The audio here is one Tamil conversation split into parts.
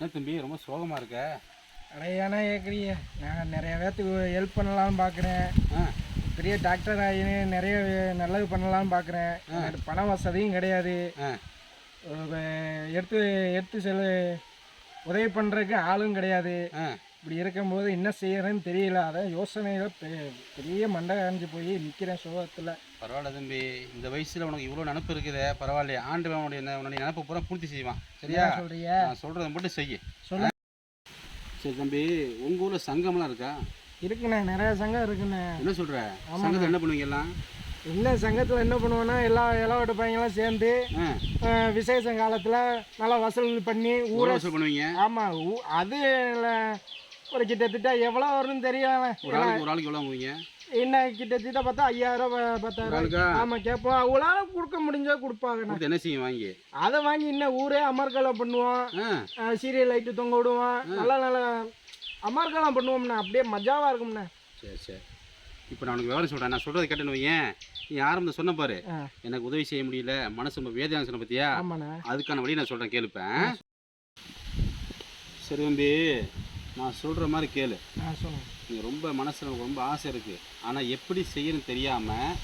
என்ன தம்பி ரொம்ப சோகமாக இருக்க? அடையானா ஏற்கனவே நான் நிறைய பேர்த்துக்கு ஹெல்ப் பண்ணலாம்னு பார்க்குறேன் ஆ. பெரிய டாக்டர் ஆகினு நிறைய நல்லது பண்ணலாம்னு பார்க்குறேன் பண வசதியும் கிடையாது. எடுத்து எடுத்து செல் உதவி பண்ணுறதுக்கு ஆளும் கிடையாது. ஆ. இப்படி இருக்கும்போது என்ன செய்யறேன்னு தெரியல. அதான் யோசனையில் பெரிய மண்டை காஞ்சு போய் நிற்கிறேன் சுகத்தில். பரவாயில்ல தம்பி. இந்த வயசில் உனக்கு இவ்வளோ நினப்பு இருக்குதே. பரவாயில்லையே. ஆண்டவன் உன்னுடைய உன்னுடைய நினப்பு பூரா பூர்த்தி செய்வான். சரியா? சொல்றியா நான் சொல்கிறத மட்டும் செய்ய. சொல்லு சரி தம்பி உங்கள் ஊரில் சங்கம்லாம் இருக்கா? இருக்குண்ணே. நிறைய சங்கம் இருக்குண்ணே. என்ன சொல்கிற சங்கத்தில் என்ன பண்ணுவீங்க எல்லாம்? என்ன சங்கத்தில் என்ன பண்ணுவோன்னா எல்லா இலவட்ட பையங்களாம் சேர்ந்து விசேஷ காலத்தில் நல்லா வசூல் பண்ணி ஊரை வசூல் பண்ணுவீங்க? ஆமாம் அது ஒரு கிட்டத்தட்ட எவ்வளோ வரும்னு தெரியல ஒரு ஆளுக்கு ஒரு ஆளுக்கு எவ்வளோ வாங்குவீங்க? என்ன கிட்டத்தட்ட பார்த்தா ஐயாயிரம் பத்தாயிரம் ஆமாம் கேட்போம் அவங்களால கொடுக்க முடிஞ்சா கொடுப்பாங்கண்ணே கொடுத்து என்ன செய்யும் வாங்கி? அதை வாங்கி இன்னும் ஊரே அமர்கலம் பண்ணுவோம் சீரியல் லைட்டு தொங்க விடுவோம் நல்லா நல்லா அமர்கலம் பண்ணுவோம்ண்ணே. அப்படியே மஜாவாக இருக்கும்ண்ணே. சரி சரி. இப்போ நான் உனக்கு விவரம் சொல்கிறேன் நான் சொல்கிறது கேட்டேன்னு வையேன். நீ ஆரம்பத்தில் சொன்ன பாரு. எனக்கு உதவி செய்ய முடியல. மனசு ரொம்ப வேதனை சொன்ன ஆமாண்ணே. அதுக்கான வழி நான் சொல்கிறேன் கேளுப்பேன். சரி தம்பி. நான் சொல்கிற மாதிரி கேளு. ஆ சொல்லுங்கள் நீ ரொம்ப மனசில் ரொம்ப ஆசை இருக்குது ஆனால் எப்படி செய்யணும்னு தெரியாமல்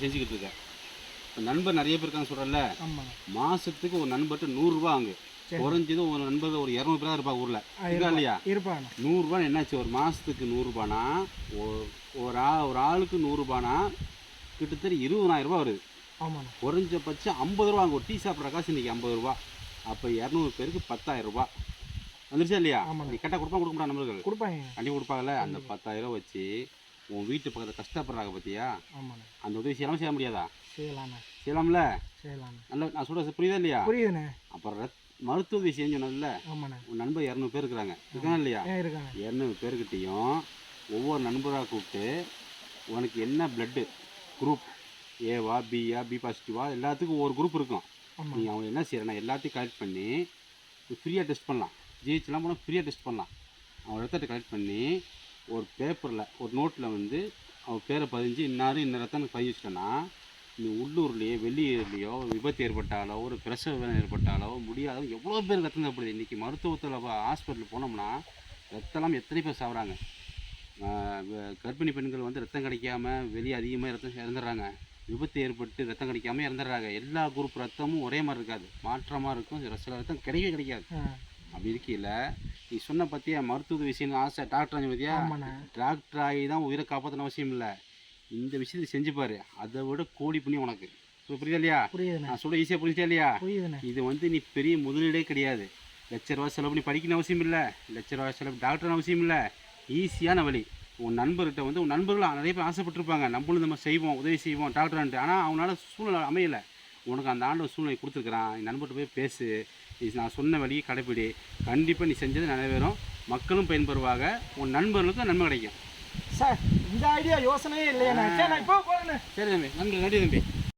செஞ்சுக்கிட்டு இருக்க. இப்போ நண்பர் நிறைய பேர் இருக்காங்க சொல்கிறல்ல மாதத்துக்கு ஒரு நண்பர்கிட்ட நூறுரூவா சரி. குறைஞ்சது ஒரு நண்பர்கள் ஒரு இரநூறு பேர் தான் இருப்பாங்க ஊரில் இருக்கா இல்லையா? இருப்பாண்ணே நூறுரூவா என்னாச்சு ஒரு மாதத்துக்கு நூறுரூபானா ஒரு ஆ ஒரு ஆளுக்கு நூறுரூபானா கிட்டத்தட்ட இருபதாயிரம் ரூபாய் வருது. ஆமாண்ணே குறைஞ்சபட்சம் ஐம்பது ரூபா அங்கே ஒரு டீ சாப்பிட்ற காசு இன்றைக்கி ஐம்பது ரூபா. அப்போ இரநூறு பேருக்கு பத்தாயிரம் ரூபா. வந்துருச்சா இல்லையா. நீ கரெக்டாக கொடுப்பா கொடுக்க மாட்டான் நம்மளுக்கு. கொடுப்பாங்க கண்டிப்பாக கொடுப்பாங்கல்ல. அந்த பத்தாயிரம் வச்சு உன் வீட்டு பக்கத்தில் கஷ்டப்படுறாங்க பார்த்தியா அந்த உதவி செய்யலாமா செய்ய முடியாதா? செய்யலாண்ணே. செய்யலாம்ல? செய்யலாண்ணே. நல்ல நான் சொல்கிறது புரியுதா இல்லையா? புரியுதுண்ணே. அப்புறம் ரத் மருத்துவ உதவி செய்ய சொன்னதில்ல உன் நண்பர் இரநூறு பேர் இருக்கிறாங்க. இருக்காங்க இல்லையா? இரநூறு பேர்கிட்டையும் ஒவ்வொரு நண்பராக கூப்பிட்டு உனக்கு என்ன பிளட்டு குரூப் ஏவா பியா பி பாசிட்டிவா எல்லாத்துக்கும் ஒவ்வொரு குரூப் இருக்கும். நீ அவங்க என்ன செய்யறனா எல்லாத்தையும் கலெக்ட் பண்ணி ஃப்ரீயாக டெஸ்ட் பண்ணலாம். ஜிஹெச்லாம் போனால் ஃப்ரீயாக டெஸ்ட் பண்ணலாம். அவன் ரத்தத்தை கலெக்ட் பண்ணி ஒரு பேப்பரில் ஒரு நோட்டில் வந்து அவன் பேரை பதிஞ்சு இன்னாரும் இன்ன ரத்தம் பதிவு வச்சிட்டேன்னா நீ உள்ளூர்லேயோ வெளியூர்லேயோ விபத்து ஏற்பட்டாலோ ஒரு பிரசவ வேலை ஏற்பட்டாலோ முடியாத எவ்வளோ பேர் ரத்தம் தேவைப்படுது இன்றைக்கி மருத்துவத்தில் ஹாஸ்பிட்டல் போனோம்னா ரத்தம்லாம் எத்தனை பேர் சாப்பிட்றாங்க கர்ப்பிணி பெண்கள் வந்து ரத்தம் கிடைக்காம வெளியே அதிகமாக ரத்தம் இறந்துடுறாங்க. விபத்து ஏற்பட்டு ரத்தம் கிடைக்காம இறந்துடுறாங்க. எல்லா குரூப் ரத்தமும் ஒரே மாதிரி இருக்காது. மாற்றமாக இருக்கும். சில ரத்தம் கிடைக்கவே கிடைக்காது. அப்படி இருக்கையில் நீ சொன்ன பற்றியா மருத்துவ விஷயம் ஆசை டாக்டர் பற்றியா ஆமாண்ணே. டாக்டர் ஆகி தான் உயிரை காப்பாற்றணும் அவசியம் இல்லை. இந்த விஷயத்தை செஞ்சு பாரு. அதை விட கோடி புண்ணியம் உனக்கு. புரியுதா இல்லையா? நான் சொல்ல ஈஸியாக புரிஞ்சுட்டா இல்லையா? இது வந்து நீ பெரிய முதலீடே கிடையாது. லட்ச ரூபா செலவு பண்ணி படிக்கணும் அவசியம் இல்லை. லட்ச ரூபா செலவு டாக்டர் அவசியம் இல்லை. ஈஸியான வழி. உன் நண்பர்கிட்ட வந்து உன் நண்பர்கள் நிறைய பேர் ஆசைப்பட்டிருப்பாங்க. நம்மளும் நம்ம செய்வோம் உதவி செய்வோம் டாக்டர்ன்ட்டு ஆனால் அவனால சூழ்நிலை அமையலை. உனக்கு அந்த ஆண்டு சூழ்நிலை கொடுத்துருக்குறான். நீ நண்பர்கிட்ட போய் பேசு. நீ நான் சொன்ன வழியை கடைப்பிடி. கண்டிப்பாக நீ செஞ்சது நிறைவேறும். மக்களும் பயன்பெறுவாங்க உன் நண்பர்களுக்கும் நன்மை கிடைக்கும். சார் இந்த ஐடியா யோசனையே நான் இப்போ போகிறேண்ணே சரி தம்பி. நன்றி நன்றி தம்பி.